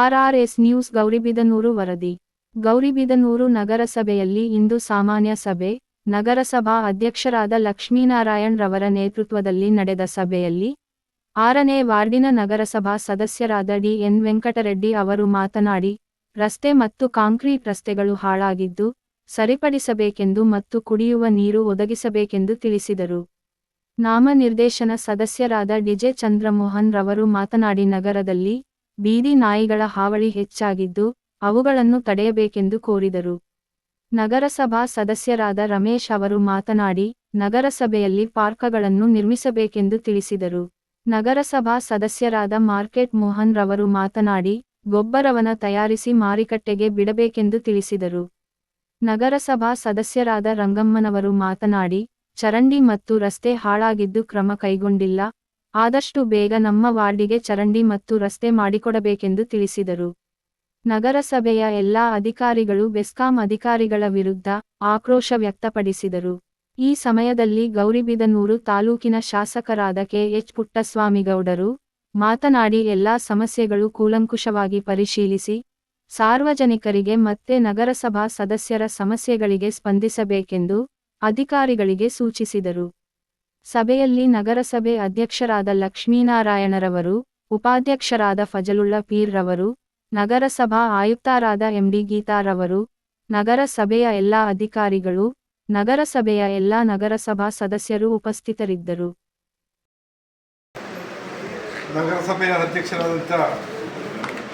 ಆರ್ಆರ್ಎಸ್ news Gauribidanur ವರದಿ. ಗೌರಿಬಿದನೂರು ನಗರಸಭೆಯಲ್ಲಿ ಇಂದು ಸಾಮಾನ್ಯ ಸಭೆ. ನಗರಸಭಾ ಅಧ್ಯಕ್ಷರಾದ ಲಕ್ಷ್ಮೀನಾರಾಯಣ್ ರವರ ನೇತೃತ್ವದಲ್ಲಿ ನಡೆದ ಸಭೆಯಲ್ಲಿ ಆರನೇ ವಾರ್ಡಿನ ನಗರಸಭಾ ಸದಸ್ಯರಾದ ಡಿ ಎನ್ ವೆಂಕಟರೆಡ್ಡಿ ಅವರು ಮಾತನಾಡಿ, ರಸ್ತೆ ಮತ್ತು ಕಾಂಕ್ರೀಟ್ ರಸ್ತೆಗಳು ಹಾಳಾಗಿದ್ದು ಸರಿಪಡಿಸಬೇಕೆಂದು ಮತ್ತು ಕುಡಿಯುವ ನೀರು ಒದಗಿಸಬೇಕೆಂದು ತಿಳಿಸಿದರು. ನಾಮನಿರ್ದೇಶನ ಸದಸ್ಯರಾದ ಡಿಜೆ ಚಂದ್ರಮೋಹನ್ ರವರು ಮಾತನಾಡಿ, ನಗರದಲ್ಲಿ ಬೀದಿ ನಾಯಿಗಳ ಹಾವಳಿ ಹೆಚ್ಚಾಗಿದ್ದು, ಅವುಗಳನ್ನು ತಡೆಯಬೇಕೆಂದು ಕೋರಿದರು. ನಗರಸಭಾ ಸದಸ್ಯರಾದ ರಮೇಶ್ ಅವರು ಮಾತನಾಡಿ, ನಗರಸಭೆಯಲ್ಲಿ ಪಾರ್ಕಗಳನ್ನು ನಿರ್ಮಿಸಬೇಕೆಂದು ತಿಳಿಸಿದರು. ನಗರಸಭಾ ಸದಸ್ಯರಾದ ಮಾರ್ಕೆಟ್ ಮೋಹನ್ ರವರು ಮಾತನಾಡಿ, ಗೊಬ್ಬರವನ ತಯಾರಿಸಿ ಮಾರುಕಟ್ಟೆಗೆ ಬಿಡಬೇಕೆಂದು ತಿಳಿಸಿದರು. ನಗರಸಭಾ ಸದಸ್ಯರಾದ ರಂಗಮ್ಮನವರು ಮಾತನಾಡಿ, ಚರಂಡಿ ಮತ್ತು ರಸ್ತೆ ಹಾಳಾಗಿದ್ದು ಕ್ರಮ ಕೈಗೊಂಡಿಲ್ಲ ಆದಷ್ಟು ಬೇಗ ನಮ್ಮ ವಾರ್ಡಿಗೆ ಚರಂಡಿ ಮತ್ತು ರಸ್ತೆ ಮಾಡಿಕೊಡಬೇಕೆಂದು ತಿಳಿಸಿದರು. ನಗರಸಭೆಯ ಎಲ್ಲಾ ಅಧಿಕಾರಿಗಳು ಬೆಸ್ಕಾಂ ಅಧಿಕಾರಿಗಳ ವಿರುದ್ಧ ಆಕ್ರೋಶ ವ್ಯಕ್ತಪಡಿಸಿದರು. ಈ ಸಮಯದಲ್ಲಿ ಗೌರಿಬಿದನೂರು ತಾಲೂಕಿನ ಶಾಸಕರಾದ ಕೆ. ಎಚ್. ಪುಟ್ಟಸ್ವಾಮಿಗೌಡರು ಮಾತನಾಡಿ ಎಲ್ಲಾ ಸಮಸ್ಯೆಗಳು ಕೂಲಂಕುಷವಾಗಿ ಪರಿಶೀಲಿಸಿ, ಸಾರ್ವಜನಿಕರಿಗೆ ಮತ್ತೆ ನಗರಸಭಾ ಸದಸ್ಯರ ಸಮಸ್ಯೆಗಳಿಗೆ ಸ್ಪಂದಿಸಬೇಕೆಂದು ಅಧಿಕಾರಿಗಳಿಗೆ ಸೂಚಿಸಿದರು. ಸಭೆಯಲ್ಲಿ ನಗರಸಭೆ ಅಧ್ಯಕ್ಷರಾದ ಲಕ್ಷ್ಮೀನಾರಾಯಣರವರು, ಉಪಾಧ್ಯಕ್ಷರಾದ ಫಜಲುಳ್ಳ ಪೀರ್ ರವರು ನಗರಸಭಾ ಆಯುಕ್ತರಾದ ಎಂಡಿ ಗೀತಾರವರು, ನಗರಸಭೆಯ ಎಲ್ಲಾ ಅಧಿಕಾರಿಗಳು, ನಗರಸಭೆಯ ಎಲ್ಲಾ ನಗರಸಭಾ ಸದಸ್ಯರು ಉಪಸ್ಥಿತರಿದ್ದರು. ನಗರಸಭೆಯ ಅಧ್ಯಕ್ಷರಾದಂಥ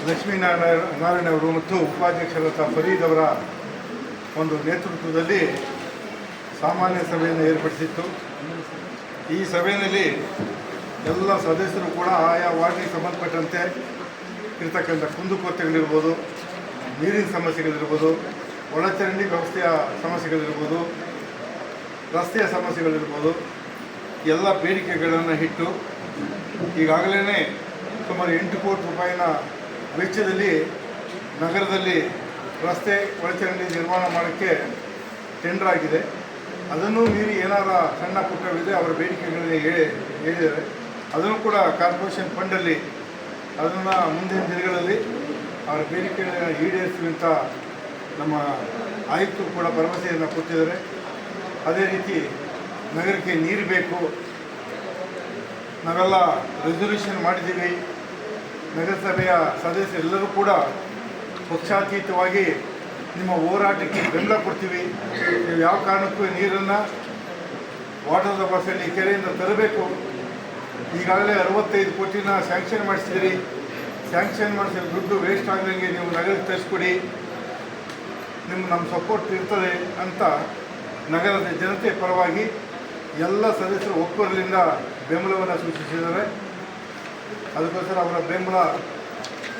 ಲಕ್ಷ್ಮೀನಾರಾಯಣ ನಾರಾಯಣ ಅವರು ಮತ್ತು ಉಪಾಧ್ಯಕ್ಷರಾದ ಫರೀದ್ ಅವರ ಒಂದು ನೇತೃತ್ವದಲ್ಲಿ ಸಾಮಾನ್ಯ ಸಭೆಯನ್ನು ಏರ್ಪಡಿಸಿತ್ತು. ಈ ಸಭೆಯಲ್ಲಿ ಎಲ್ಲ ಸದಸ್ಯರು ಕೂಡ ಆಯಾ ವಾರ್ಡಿಗೆ ಸಂಬಂಧಪಟ್ಟಂತೆ ಇರತಕ್ಕಂಥ ಕುಂದುಕೊರತೆಗಳಿರ್ಬೋದು ನೀರಿನ ಸಮಸ್ಯೆಗಳಿರ್ಬೋದು, ಒಳಚರಂಡಿ ವ್ಯವಸ್ಥೆಯ ಸಮಸ್ಯೆಗಳಿರ್ಬೋದು, ರಸ್ತೆಯ ಸಮಸ್ಯೆಗಳಿರ್ಬೋದು, ಎಲ್ಲ ಬೇಡಿಕೆಗಳನ್ನು ಇಟ್ಟು ಈಗಾಗಲೇ ಸುಮಾರು ಎಂಟು ಕೋಟಿ ರೂಪಾಯಿನ ವೆಚ್ಚದಲ್ಲಿ ನಗರದಲ್ಲಿ ರಸ್ತೆ ಒಳಚರಂಡಿ ನಿರ್ಮಾಣ ಮಾಡೋಕ್ಕೆ ಟೆಂಡರ್ ಆಗಿದೆ. ಅದನ್ನು ಮೀರಿ ಏನಾರ ಸಣ್ಣ ಪುಟ್ಟವಿದೆ, ಅವರ ಬೇಡಿಕೆಗಳಿಗೆ ಹೇಳಿ ಹೇಳಿದ್ದಾರೆ ಅದನ್ನು ಕೂಡ ಕಾರ್ಪೊರೇಷನ್ ಫಂಡಲ್ಲಿ ಅದನ್ನು ಮುಂದಿನ ದಿನಗಳಲ್ಲಿ ಅವರ ಬೇಡಿಕೆಗಳನ್ನು ಈಡೇರಿಸುವಂಥ ನಮ್ಮ ಆಯುಕ್ತರು ಕೂಡ ಭರವಸೆಯನ್ನು ಕೊಟ್ಟಿದ್ದಾರೆ. ಅದೇ ರೀತಿ ನಗರಕ್ಕೆ ನೀರು ಬೇಕು. ನಾವೆಲ್ಲ ರೆಸೊಲ್ಯೂಷನ್ ಮಾಡಿದ್ದೀವಿ. ನಗರಸಭೆಯ ಸದಸ್ಯರೆಲ್ಲರೂ ಕೂಡ ಪಕ್ಷಾತೀತವಾಗಿ ನಿಮ್ಮ ಹೋರಾಟಕ್ಕೆ ಬೆಂಬಲ ಕೊಡ್ತೀವಿ. ನೀವು ಯಾವ ಕಾರಣಕ್ಕೂ ನೀರನ್ನು ವಾಟರ್ ಬಸ್ಸಲ್ಲಿ ಕೆರೆಯಿಂದ ತರಬೇಕು. ಈಗಾಗಲೇ ಅರವತ್ತೈದು ಕೋಟಿನ ಸ್ಯಾಂಕ್ಷನ್ ಮಾಡಿಸಿದಿರಿ. ಸ್ಯಾಂಕ್ಷನ್ ಮಾಡಿಸಿದ ದುಡ್ಡು ವೇಸ್ಟ್ ಆಗದಂಗೆ ನೀವು ನಗರಕ್ಕೆ ತರಿಸ್ಕೊಡಿ. ನಿಮ್ಮ ನಮ್ಮ ಸಪೋರ್ಟ್ ಇರ್ತದೆ ಅಂತ ನಗರದ ಜನತೆ ಪರವಾಗಿ ಎಲ್ಲ ಸದಸ್ಯರು ಒಕ್ಕೂರಲಿಂದ ಬೆಂಬಲವನ್ನು ಸೂಚಿಸಿದ್ದಾರೆ. ಅದಕ್ಕೋಸ್ಕರ ಅವರ ಬೆಂಬಲ,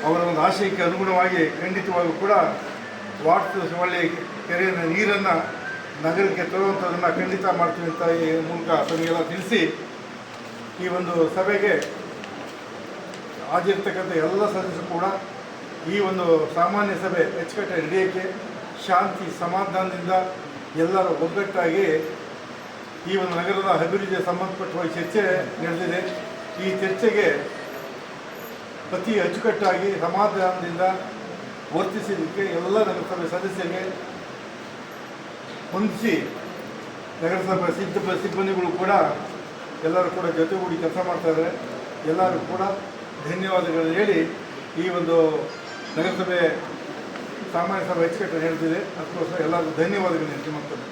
ಅವರ ಒಂದು ಆಶಯಕ್ಕೆ ಅನುಗುಣವಾಗಿ ಖಂಡಿತವಾಗೂ ಕೂಡ ವಾಟರ್ ಹೊಳ್ಳಿ ಕೆರೆಯ ನೀರನ್ನು ನಗರಕ್ಕೆ ತರುವಂಥದ್ದನ್ನು ಖಂಡಿತ ಮಾಡ್ತೀವಿ ಅಂತ ಈ ಮೂಲಕ ತಮಗೆಲ್ಲ ತಿಳಿಸಿ ಈ ಒಂದು ಸಭೆಗೆ ಹಾಜಿರ್ತಕ್ಕಂಥ ಎಲ್ಲ ಸದಸ್ಯರು ಕೂಡ ಈ ಒಂದು ಸಾಮಾನ್ಯ ಸಭೆ ಅಚ್ಚುಕಟ್ಟಾಗಿ ನಡೆಯೋಕ್ಕೆ ಶಾಂತಿ, ಸಮಾಧಾನದಿಂದ ಎಲ್ಲರೂ ಒಗ್ಗಟ್ಟಾಗಿ ಈ ಒಂದು ನಗರದ ಅಭಿವೃದ್ಧಿಗೆ ಸಂಬಂಧಪಟ್ಟ ಚರ್ಚೆ ನಡೆದಿದೆ. ಈ ಚರ್ಚೆಗೆ ಅತಿ ಅಚ್ಚುಕಟ್ಟಾಗಿ ಸಮಾಧಾನದಿಂದ ವರ್ತಿಸಿದ್ದಕ್ಕೆ ಎಲ್ಲ ನಗರಸಭೆ ಸದಸ್ಯರಿಗೆ ಹೊಂದಿಸಿ ನಗರಸಭೆ ಸಿದ್ಧ ಸಿಬ್ಬಂದಿಗಳು ಕೂಡ ಎಲ್ಲರೂ ಕೂಡ ಜೊತೆಗೂಡಿ ಕೆಲಸ ಮಾಡ್ತಾರೆ ಎಲ್ಲರೂ ಕೂಡ ಧನ್ಯವಾದಗಳನ್ನು ಹೇಳಿ ಈ ಒಂದು ನಗರಸಭೆ ಸಾಮಾನ್ಯ ಸಭೆ ಅಚ್ಚುಕಟ್ಟು ಹೇಳ್ತಿದೆ. ಅದಕ್ಕೋಸ್ಕರ ಎಲ್ಲರಿಗೂ ಧನ್ಯವಾದಗಳು ಹೇಳ್ತೀನಿ ಮತ್ತೊಮ್ಮೆ